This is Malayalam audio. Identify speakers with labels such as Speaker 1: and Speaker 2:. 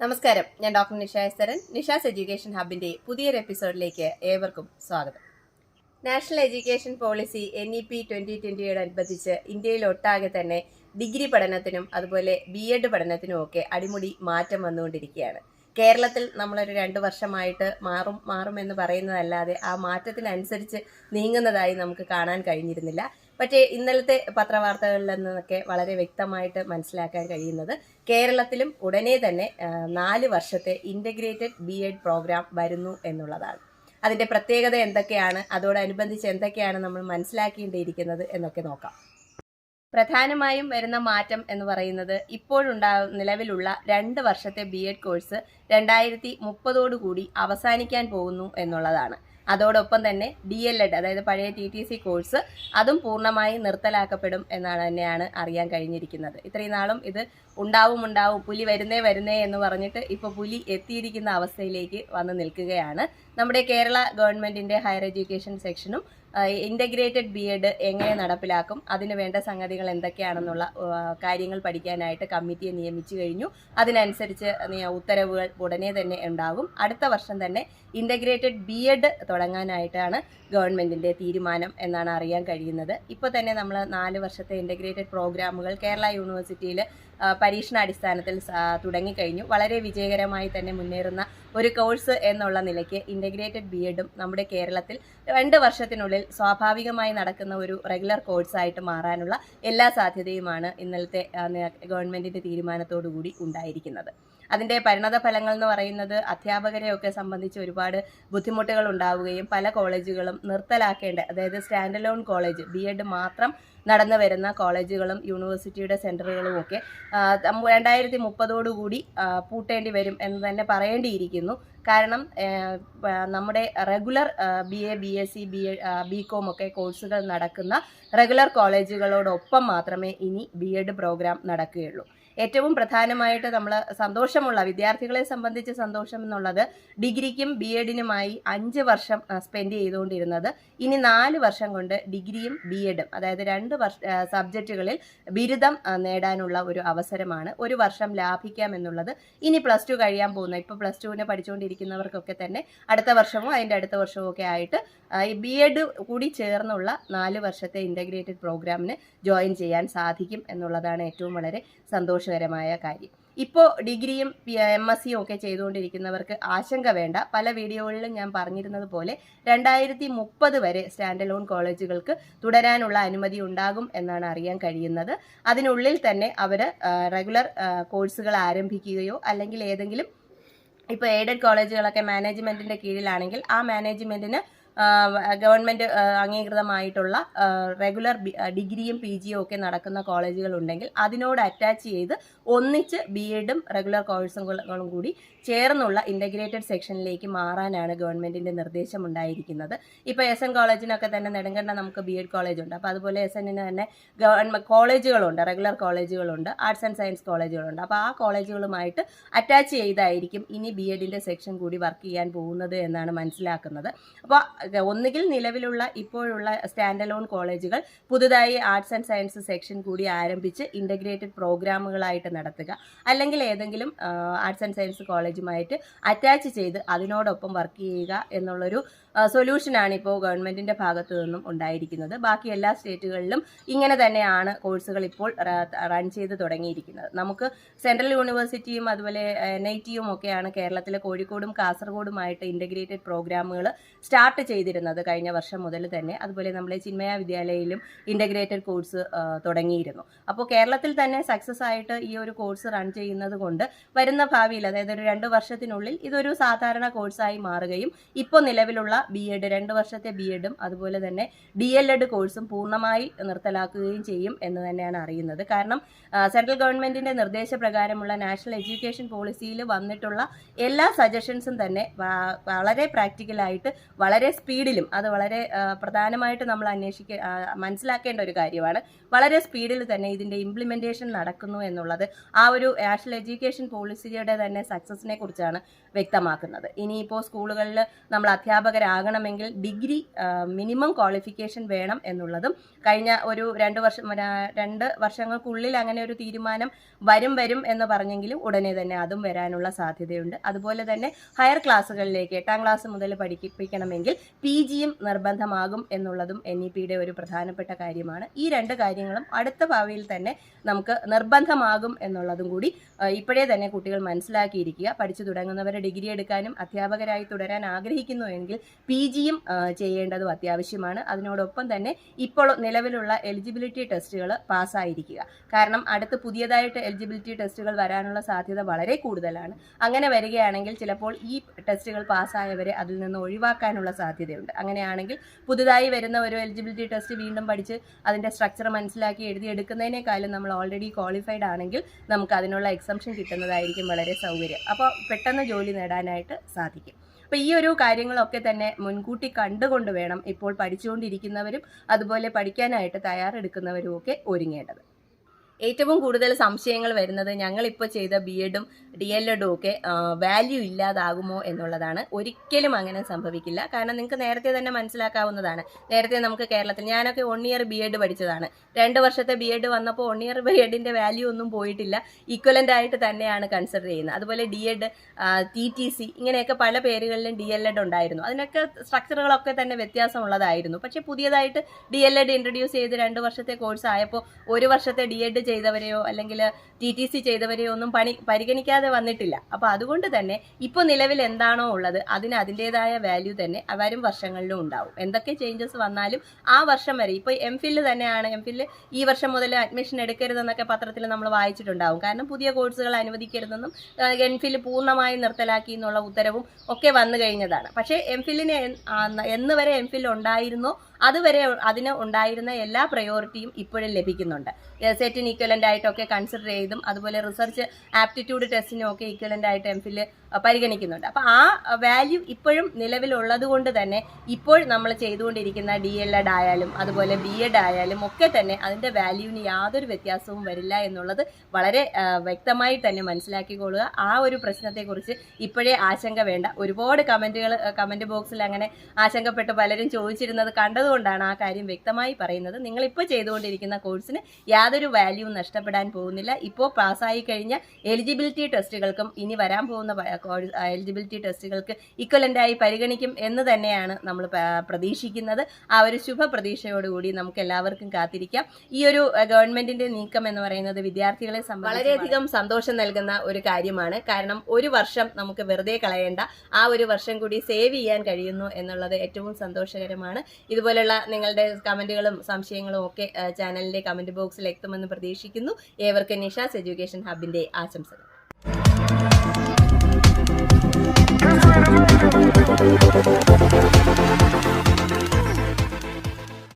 Speaker 1: നമസ്കാരം. ഞാൻ ഡോക്ടർ നിഷ എസ്തരൻ. നിഷാസ് എഡ്യൂക്കേഷൻ ഹബിന്റെ പുതിയൊരു എപ്പിസോഡിലേക്ക് ഏവർക്കും സ്വാഗതം. National education policy N E P twenty ട്വന്റിയോടനുബന്ധിച്ച് ഇന്ത്യയിൽ ഒട്ടാകെ തന്നെ ഡിഗ്രി പഠനത്തിനും അതുപോലെ ബി എഡ് പഠനത്തിനും ഒക്കെ അടിമുടി മാറ്റം വന്നുകൊണ്ടിരിക്കുകയാണ്. കേരളത്തിൽ നമ്മളൊരു രണ്ട് വർഷമായിട്ട് മാറും മാറും എന്ന് പറയുന്നതല്ലാതെ ആ മാറ്റത്തിനനുസരിച്ച് നീങ്ങുന്നതായി നമുക്ക് കാണാൻ കഴിഞ്ഞിരുന്നില്ല. പക്ഷേ ഇന്നലത്തെ പത്രവാർത്തകളിൽ നിന്നൊക്കെ വളരെ വ്യക്തമായിട്ട് മനസ്സിലാക്കാൻ കഴിയുന്നത് കേരളത്തിലും ഉടനെ തന്നെ നാല് വർഷത്തെ ഇന്റഗ്രേറ്റഡ് ബി എഡ് പ്രോഗ്രാം വരുന്നു എന്നുള്ളതാണ്. അതിന്റെ പ്രത്യേകത എന്തൊക്കെയാണ്? അതോടനുബന്ധിച്ച് എന്തൊക്കെയാണ് നമ്മൾ മനസ്സിലാക്കേണ്ടിയിരിക്കുന്നത് എന്നൊക്കെ നോക്കാം. പ്രധാനമായും വരുന്ന മാറ്റം എന്ന് പറയുന്നത് ഇപ്പോഴുണ്ടാ നിലവിലുള്ള രണ്ട് വർഷത്തെ ബി എഡ് കോഴ്സ് രണ്ടായിരത്തി മുപ്പതോടുകൂടി അവസാനിക്കാൻ പോകുന്നു എന്നുള്ളതാണ്. അതോടൊപ്പം തന്നെ ഡി എൽ എഡ് അതായത് പഴയ ടി ടി സി കോഴ്സ് അതും പൂർണമായി നിർത്തലാക്കപ്പെടും എന്നാണ് തന്നെയാണ് അറിയാൻ കഴിഞ്ഞിരിക്കുന്നത്. ഇത്രയും നാളും ഇത് ഉണ്ടാവും ഉണ്ടാവും പുലി വരുന്നേ വരുന്നേ എന്ന് പറഞ്ഞിട്ട് ഇപ്പോൾ പുലി എത്തിയിരിക്കുന്ന അവസ്ഥയിലേക്ക് വന്ന് നിൽക്കുകയാണ്. നമ്മുടെ കേരള ഗവൺമെന്റിന്റെ ഹയർ എഡ്യൂക്കേഷൻ സെക്ഷനും ഇന്റഗ്രേറ്റഡ് ബി എഡ് എങ്ങനെ നടപ്പിലാക്കും അതിന് വേണ്ട സംഗതികൾ എന്തൊക്കെയാണെന്നുള്ള കാര്യങ്ങൾ പഠിക്കാനായിട്ട് കമ്മിറ്റിയെ നിയമിച്ചു കഴിഞ്ഞു. അതിനനുസരിച്ച് ഉത്തരവുകൾ ഉടനെ തന്നെ ഉണ്ടാകും. അടുത്ത വർഷം തന്നെ ഇന്റഗ്രേറ്റഡ് ബി എഡ് തുടങ്ങാനായിട്ടാണ് ഗവൺമെന്റിന്റെ തീരുമാനം എന്നാണ് അറിയാൻ കഴിയുന്നത്. ഇപ്പോൾ തന്നെ നമ്മൾ നാല് വർഷത്തെ ഇന്റഗ്രേറ്റഡ് പ്രോഗ്രാമുകൾ കേരള യൂണിവേഴ്സിറ്റിയിൽ പരീക്ഷണാടിസ്ഥാനത്തിൽ തുടങ്ങിക്കഴിഞ്ഞു. വളരെ വിജയകരമായി തന്നെ മുന്നേറുന്ന ഒരു കോഴ്സ് എന്നുള്ള നിലയ്ക്ക് ഇന്റഗ്രേറ്റഡ് ബി എഡും നമ്മുടെ കേരളത്തിൽ രണ്ട് വർഷത്തിനുള്ളിൽ സ്വാഭാവികമായി നടക്കുന്ന ഒരു റെഗുലർ കോഴ്സായിട്ട് മാറാനുള്ള എല്ലാ സാധ്യതയുമാണ് ഇന്നലത്തെ ഗവൺമെന്റിന്റെ തീരുമാനത്തോടു കൂടി ഉണ്ടായിരിക്കുന്നത്. അതിന്റെ പരിണത ഫലങ്ങൾ എന്ന് പറയുന്നത് അധ്യാപകരെയൊക്കെ സംബന്ധിച്ച് ഒരുപാട് ബുദ്ധിമുട്ടുകൾ ഉണ്ടാവുകയും പല കോളേജുകളും നിർത്തലാക്കേണ്ട അതായത് stand alone college B Ed മാത്രം നടന്നു വരുന്ന കോളേജുകളും യൂണിവേഴ്സിറ്റിയുടെ സെന്ററുകളും ഒക്കെ രണ്ടായിരത്തി മുപ്പതോടുകൂടി പൂട്ടേണ്ടി വരും എന്ന് തന്നെ പറയേണ്ടിയിരിക്കുന്നു. കാരണം നമ്മുടെ regular B A B S C B A B Com ഒക്കെ കോഴ്സുകൾ നടക്കുന്ന റെഗുലർ കോളേജുകളോടൊപ്പം മാത്രമേ ഇനി ബി എഡ് പ്രോഗ്രാം നടക്കുകയുള്ളൂ. ഏറ്റവും പ്രധാനമായിട്ട് നമ്മൾ സന്തോഷമുള്ള വിദ്യാർത്ഥികളെ സംബന്ധിച്ച് സന്തോഷം എന്നുള്ളത് ഡിഗ്രിക്കും ബി എഡിനുമായി അഞ്ച് വർഷം സ്പെൻഡ് ചെയ്തുകൊണ്ടിരുന്നത്. ഇനി നാല് വർഷം കൊണ്ട് ഡിഗ്രിയും ബി എഡും അതായത് രണ്ട് വർഷ സബ്ജക്റ്റുകളിൽ ബിരുദം നേടാനുള്ള ഒരു അവസരമാണ്. ഒരു വർഷം ലാഭിക്കാം എന്നുള്ളത്. ഇനി പ്ലസ് ടു കഴിയാൻ പോകുന്ന ഇപ്പോൾ പ്ലസ് ടുവിന് പഠിച്ചുകൊണ്ടിരിക്കുന്നവർക്കൊക്കെ തന്നെ അടുത്ത വർഷമോ അതിന്റെ അടുത്ത വർഷമോ ഒക്കെ ആയിട്ട് ബി എഡ് കൂടി ചേർന്നുള്ള നാല് വർഷത്തെ ഇന്റഗ്രേറ്റഡ് പ്രോഗ്രാമിന് ജോയിൻ ചെയ്യാൻ സാധിക്കും എന്നുള്ളതാണ് ഏറ്റവും വളരെ സന്തോഷകരമായ കാര്യം. ഇപ്പോൾ ഡിഗ്രിയും എം എസ് സിയും ഒക്കെ ചെയ്തുകൊണ്ടിരിക്കുന്നവർക്ക് ആശങ്ക വേണ്ട. പല വീഡിയോകളിലും ഞാൻ പറഞ്ഞിരുന്നത് പോലെ രണ്ടായിരത്തി മുപ്പത് വരെ സ്റ്റാൻഡ് അലോൺ കോളേജുകൾക്ക് തുടരാനുള്ള അനുമതി ഉണ്ടാകും എന്നാണ് അറിയാൻ കഴിയുന്നത്. അതിനുള്ളിൽ തന്നെ അവർ റെഗുലർ കോഴ്സുകൾ ആരംഭിക്കുകയോ അല്ലെങ്കിൽ ഏതെങ്കിലും ഇപ്പോൾ എയ്ഡഡ് കോളേജുകളൊക്കെ മാനേജ്മെന്റിന്റെ കീഴിലാണെങ്കിൽ ആ മാനേജ്മെന്റിന് ഗവൺമെന്റ് അംഗീകൃതമായിട്ടുള്ള റെഗുലർ ഡിഗ്രിയും പി ജിയും ഒക്കെ നടക്കുന്ന കോളേജുകൾ ഉണ്ടെങ്കിൽ അതിനോട് അറ്റാച്ച് ചെയ്ത് ഒന്നിച്ച് ബി എഡും റെഗുലർ കോഴ്സുകളും കൂടി ചേർന്നുള്ള ഇന്റഗ്രേറ്റഡ് സെക്ഷനിലേക്ക് മാറാനാണ് ഗവൺമെന്റിന്റെ നിർദ്ദേശം ഉണ്ടായിരിക്കുന്നത്. ഇപ്പോൾ എസ് എൻ കോളേജിനൊക്കെ തന്നെ നെടുങ്കണ്ട നമുക്ക് ബി എഡ് കോളേജ് ഉണ്ട്. അപ്പോൾ അതുപോലെ എസ് എന്നിന് തന്നെ ഗവൺമെന്റ് കോളേജുകളുണ്ട് റെഗുലർ കോളേജുകളുണ്ട് ആർട്സ് ആൻഡ് സയൻസ് കോളേജുകളുണ്ട്. അപ്പോൾ ആ കോളേജുകളുമായിട്ട് അറ്റാച്ച് ചെയ്തായിരിക്കും ഇനി ബി എഡിന്റെ സെക്ഷൻ കൂടി വർക്ക് ചെയ്യാൻ പോകുന്നത് എന്നാണ് മനസ്സിലാക്കുന്നത്. അപ്പോൾ ഒന്നുകിൽ നിലവിലുള്ള ഇപ്പോഴുള്ള സ്റ്റാൻഡ് അലോൺ കോളേജുകൾ പുതുതായി ആർട്സ് ആൻഡ് സയൻസ് സെക്ഷൻ കൂടി ആരംഭിച്ച് ഇന്റഗ്രേറ്റഡ് പ്രോഗ്രാമുകളായിട്ട് നടത്തുക. അല്ലെങ്കിൽ ഏതെങ്കിലും ആർട്സ് ആൻഡ് സയൻസ് കോളേജുമായിട്ട് അറ്റാച്ച് ചെയ്ത് അതിനോടൊപ്പം വർക്ക് ചെയ്യുക എന്നുള്ളൊരു സൊല്യൂഷനാണ് ഇപ്പോൾ ഗവൺമെന്റിന്റെ ഭാഗത്തു നിന്നും ഉണ്ടായിരിക്കുന്നത്. ബാക്കി എല്ലാ സ്റ്റേറ്റുകളിലും ഇങ്ങനെ തന്നെയാണ് കോഴ്സുകൾ ഇപ്പോൾ റൺ ചെയ്ത് തുടങ്ങിയിരിക്കുന്നത്. നമുക്ക് സെൻട്രൽ യൂണിവേഴ്സിറ്റിയും അതുപോലെ എൻ ഐ ടിയും ഒക്കെയാണ് കേരളത്തിലെ കോഴിക്കോടും കാസർഗോഡുമായിട്ട് ഇന്റഗ്രേറ്റഡ് പ്രോഗ്രാമുകൾ സ്റ്റാർട്ട് ചെയ്തിരുന്നത് കഴിഞ്ഞ വർഷം മുതൽ തന്നെ. അതുപോലെ നമ്മളെ ചിന്മയ വിദ്യാലയയിലും ഇന്റഗ്രേറ്റഡ് കോഴ്സ് തുടങ്ങിയിരുന്നു. അപ്പോൾ കേരളത്തിൽ തന്നെ സക്സസ് ആയിട്ട് ഈ ഒരു കോഴ്സ് റൺ ചെയ്യുന്നത് കൊണ്ട് വരുന്ന ഭാവിയിൽ അതായത് ഒരു രണ്ട് വർഷത്തിനുള്ളിൽ ഇതൊരു സാധാരണ കോഴ്സായി മാറുകയും ഇപ്പോൾ നിലവിലുള്ള ബി എഡ് രണ്ട് വർഷത്തെ ബി എഡും അതുപോലെ തന്നെ ഡി എൽ എഡ് കോഴ്സും പൂർണമായി നിർത്തലാക്കുകയും ചെയ്യും എന്ന് തന്നെയാണ് അറിയുന്നത്. കാരണം സെൻട്രൽ ഗവൺമെന്റിന്റെ നിർദ്ദേശപ്രകാരമുള്ള നാഷണൽ എഡ്യൂക്കേഷൻ പോളിസിയിൽ വന്നിട്ടുള്ള എല്ലാ സജഷൻസും തന്നെ വളരെ പ്രാക്ടിക്കലായിട്ട് വളരെ സ്പീഡിലും അത് വളരെ പ്രധാനമായിട്ട് നമ്മൾ അന്വേഷിക്ക മനസ്സിലാക്കേണ്ട ഒരു കാര്യമാണ്. വളരെ സ്പീഡിൽ തന്നെ ഇതിന്റെ ഇംപ്ലിമെന്റേഷൻ നടക്കുന്നു എന്നുള്ളത് ആ ഒരു നാഷണൽ എഡ്യൂക്കേഷൻ പോളിസിയുടെ തന്നെ സക്സസിനെ കുറിച്ചാണ് വ്യക്തമാക്കുന്നത്. ഇനിയിപ്പോൾ സ്കൂളുകളിൽ നമ്മൾ അധ്യാപകരാകണമെങ്കിൽ ഡിഗ്രി മിനിമം ക്വാളിഫിക്കേഷൻ വേണം എന്നുള്ളതും കഴിഞ്ഞ ഒരു രണ്ട് വർഷം രണ്ട് വർഷങ്ങൾക്കുള്ളിൽ അങ്ങനെ ഒരു തീരുമാനം വരും വരും എന്ന് പറഞ്ഞെങ്കിലും ഉടനെ തന്നെ അതും വരാനുള്ള സാധ്യതയുണ്ട്. അതുപോലെ തന്നെ ഹയർ ക്ലാസ്സുകളിലേക്ക് എട്ടാം ക്ലാസ് മുതൽ പഠിപ്പിക്കണമെങ്കിൽ പി ജിയും നിർബന്ധമാകും എന്നുള്ളതും എൻ ഇ പിയുടെ ഒരു പ്രധാനപ്പെട്ട കാര്യമാണ്. ഈ രണ്ട് കാര്യങ്ങളും അടുത്ത ഭാവിയിൽ തന്നെ നമുക്ക് നിർബന്ധമാകും എന്നുള്ളതും കൂടി ഇപ്പോഴേ തന്നെ കുട്ടികൾ മനസ്സിലാക്കിയിരിക്കുക. പഠിച്ചു തുടങ്ങുന്നവരെ ഡിഗ്രി എടുക്കാനും അധ്യാപകരായി തുടരാൻ ആഗ്രഹിക്കുന്നു എങ്കിൽ പി ജിയും ചെയ്യേണ്ടതും അത്യാവശ്യമാണ്. അതിനോടൊപ്പം തന്നെ ഇപ്പോൾ നിലവിലുള്ള എലിജിബിലിറ്റി ടെസ്റ്റുകൾ പാസ്സായിരിക്കുക. കാരണം അടുത്ത് പുതിയതായിട്ട് എലിജിബിലിറ്റി ടെസ്റ്റുകൾ വരാനുള്ള സാധ്യത വളരെ കൂടുതലാണ്. അങ്ങനെ വരികയാണെങ്കിൽ ചിലപ്പോൾ ഈ ടെസ്റ്റുകൾ പാസ്സായവരെ അതിൽ നിന്ന് ഒഴിവാക്കാനുള്ള സാധ്യതയുണ്ട് അങ്ങനെയാണെങ്കിൽ പുതുതായി വരുന്ന ഒരു എലിജിബിലിറ്റി ടെസ്റ്റ് വീണ്ടും പഠിച്ച് അതിന്റെ സ്ട്രക്ചർ മനസ്സിലാക്കി എഴുതി എടുക്കുന്നതിനേക്കാളും നമ്മൾ ഓൾറെഡി ക്വാളിഫൈഡ് ആണെങ്കിൽ നമുക്ക് അതിനുള്ള എക്സംഷൻ കിട്ടുന്നതായിരിക്കും വളരെ സൗകര്യം. അപ്പോൾ പെട്ടെന്ന് ജോലി നേടാനായിട്ട് സാധിക്കും. അപ്പോൾ ഈ ഒരു കാര്യങ്ങളൊക്കെ തന്നെ മുൻകൂട്ടി കണ്ടുകൊണ്ട് വേണം ഇപ്പോൾ പഠിച്ചുകൊണ്ടിരിക്കുന്നവരും അതുപോലെ പഠിക്കാനായിട്ട് തയ്യാറെടുക്കുന്നവരും ഒക്കെ ഒരുങ്ങേണ്ടത്. ഏറ്റവും കൂടുതൽ സംശയങ്ങൾ വരുന്നത് ഞങ്ങളിപ്പോൾ ചെയ്ത ബി എഡും ഡി എൽ എഡും ഒക്കെ വാല്യൂ ഇല്ലാതാകുമോ എന്നുള്ളതാണ്. ഒരിക്കലും അങ്ങനെ സംഭവിക്കില്ല. കാരണം നിങ്ങൾക്ക് നേരത്തെ തന്നെ മനസ്സിലാക്കാവുന്നതാണ്. നേരത്തെ നമുക്ക് കേരളത്തിൽ ഞാനൊക്കെ വൺ ഇയർ ബി എഡ് പഠിച്ചതാണ്. രണ്ട് വർഷത്തെ ബി എഡ് വന്നപ്പോൾ വൺ ഇയർ ബി എഡിന്റെ വാല്യൂ ഒന്നും പോയിട്ടില്ല. ഈക്വലന്റ് ആയിട്ട് തന്നെയാണ് കൺസിഡർ ചെയ്യുന്നത്. അതുപോലെ D Ed T T C ഇങ്ങനെയൊക്കെ പല പേരുകളിലും ഡി എൽ എഡ് ഉണ്ടായിരുന്നു. അതിനൊക്കെ സ്ട്രക്ചറുകളൊക്കെ തന്നെ വ്യത്യാസമുള്ളതായിരുന്നു. പക്ഷേ പുതിയതായിട്ട് ഡി എൽ എഡ് ഇൻട്രൊഡ്യൂസ് ചെയ്ത് രണ്ട് വർഷത്തെ കോഴ്സ് ആയപ്പോൾ ഒരു വർഷത്തെ ഡി എഡ് ചെയ്തവരെയോ അല്ലെങ്കിൽ ടി ടി സി ചെയ്തവരെയോ ഒന്നും പണി പരിഗണിക്കാതെ വന്നിട്ടില്ല. അപ്പോൾ അതുകൊണ്ട് തന്നെ ഇപ്പോൾ നിലവിൽ എന്താണോ ഉള്ളത് അതിന് അതിന്റെതായ വാല്യൂ തന്നെ വരും വർഷങ്ങളിലും ഉണ്ടാവും. എന്തൊക്കെ ചേഞ്ചസ് വന്നാലും ആ വർഷം വരെ ഇപ്പോൾ എം ഫില്ല് തന്നെയാണ് എം ഫില്ല് ഈ വർഷം മുതൽ അഡ്മിഷൻ എടുക്കരുതെന്നൊക്കെ പത്രത്തിൽ നമ്മൾ വായിച്ചിട്ടുണ്ടാവും. കാരണം പുതിയ കോഴ്സുകൾ അനുവദിക്കരുതെന്നും എം ഫില്ല് പൂർണമായും നിർത്തലാക്കി എന്നുള്ള ഉത്തരവും ഒക്കെ വന്നു കഴിഞ്ഞതാണ്. പക്ഷേ എം ഫില്ലിന് എന്ന് വരെ എം ഫില്ല് ഉണ്ടായിരുന്നോ? അതുവരെ അതിന് ഉണ്ടായിരുന്ന എല്ലാ പ്രയോറിറ്റിയും ഇപ്പോഴും ലഭിക്കുന്നുണ്ട്. സെറ്റിന് ഈക്വലന്റ് ആയിട്ടൊക്കെ കൺസിഡർ ചെയ്തും അതുപോലെ റിസർച്ച് ആപ്റ്റിറ്റ്യൂഡ് ടെസ്റ്റിനും ഒക്കെ ഈക്വലന്റ് ആയിട്ട് എം ഫില്ല് പരിഗണിക്കുന്നുണ്ട്. അപ്പോൾ ആ വാല്യൂ ഇപ്പോഴും നിലവിലുള്ളത് കൊണ്ട് തന്നെ ഇപ്പോൾ നമ്മൾ ചെയ്തുകൊണ്ടിരിക്കുന്ന ഡി എൽ എഡ് ആയാലും അതുപോലെ ബി എഡ് ആയാലും ഒക്കെ തന്നെ അതിന്റെ വാല്യൂവിന് യാതൊരു വ്യത്യാസവും വരില്ല എന്നുള്ളത് വളരെ വ്യക്തമായി തന്നെ മനസ്സിലാക്കിക്കൊള്ളുക. ആ ഒരു പ്രശ്നത്തെക്കുറിച്ച് ഇപ്പോഴേ ആശങ്ക വേണ്ട. ഒരുപാട് കമന്റുകൾ കമന്റ് ബോക്സിൽ അങ്ങനെ ആശങ്കപ്പെട്ട് പലരും ചോദിച്ചിരുന്നത് കണ്ടതുകൊണ്ടാണ് ആ കാര്യം വ്യക്തമായി പറയുന്നത്. നിങ്ങളിപ്പോൾ ചെയ്തുകൊണ്ടിരിക്കുന്ന കോഴ്സിന് യാതൊരു വാല്യൂ നഷ്ടപ്പെടാൻ പോകുന്നില്ല. ഇപ്പോൾ പാസ്സായി കഴിഞ്ഞ എലിജിബിലിറ്റി ടെസ്റ്റുകൾക്കും ഇനി വരാൻ പോകുന്ന എലിജിബിലിറ്റി ടെസ്റ്റുകൾക്ക് ഇക്വലന്റായി പരിഗണിക്കും എന്ന് തന്നെയാണ് നമ്മൾ പ്രതീക്ഷിക്കുന്നത്. ആ ഒരു ശുഭ പ്രതീക്ഷയോടുകൂടി നമുക്ക് എല്ലാവർക്കും കാത്തിരിക്കാം. ഈ ഒരു ഗവൺമെന്റിന്റെ നീക്കം എന്ന് പറയുന്നത് വിദ്യാർത്ഥികളെ വളരെയധികം സന്തോഷം നൽകുന്ന ഒരു കാര്യമാണ്. കാരണം ഒരു വർഷം നമുക്ക് വെറുതെ കളയേണ്ട ആ ഒരു വർഷം കൂടി സേവ് ചെയ്യാൻ കഴിയുന്നു എന്നുള്ളത് ഏറ്റവും സന്തോഷകരമാണ്. ഇതുപോലുള്ള നിങ്ങളുടെ കമന്റുകളും സംശയങ്ങളും ഒക്കെ ചാനലിന്റെ കമന്റ് ബോക്സിൽ എത്തുമെന്ന് പ്രതീക്ഷിക്കുന്നു. ഏവർക്കും നിഷാസ് എഡ്യൂക്കേഷൻ ഹബിന്റെ ആശംസകൾ. Thank you.